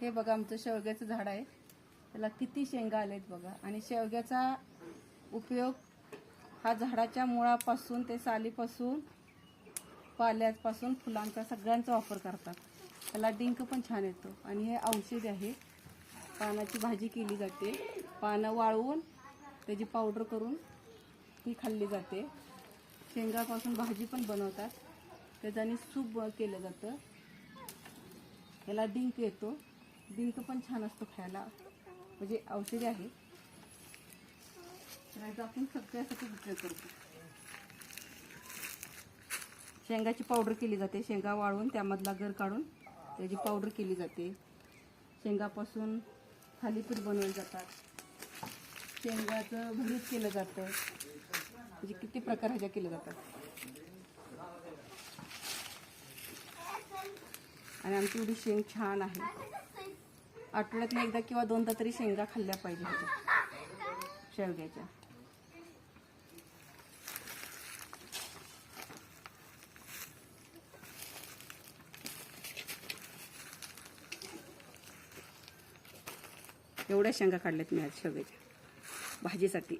हे बघा आमचं शेवग्याचं झाड आहे. त्याला किती शेंगा आलेत बघा. आणि शेवग्याचा उपयोग हा झाडाच्या मुळापासून ते सालीपासून पाल्यापासून फुलांचा सगळ्यांचा वापर करतात. त्याला डिंक पण छान येतो. आणि हे औषध आहे. पानाची भाजी केली जाते. पानं वाळवून त्याची पावडर करून ती खाल्ली जाते. शेंगापासून भाजी पण बनवतात. त्याच्याने सूप ब- केलं जातं. याला डिंक येतो. डिंक पण छान असतो खायला. म्हणजे औषधी आहे. तर आपण सगळ्यासाठी उपयोग करतो शेंगाची पावडर केली जाते. शेंगा वाळवून त्यामधला गर काढून त्याची पावडर केली जाते. शेंगापासून थालीपीठ बनवले जातात. शेंगाचं भरीत केलं जातं. म्हणजे किती प्रकार ह्याच्या केल्या जातात. आणि आमची एवढी शेंग छान आहे. आठवड्यातनं एकदा किंवा दोनदा तरी शेंगा खाल्ल्या पाहिजे होत्या. शेवग्याच्या. एवढ्या शेंगा काढल्यात मी आज शेवग्याच्या. भाजीसाठी.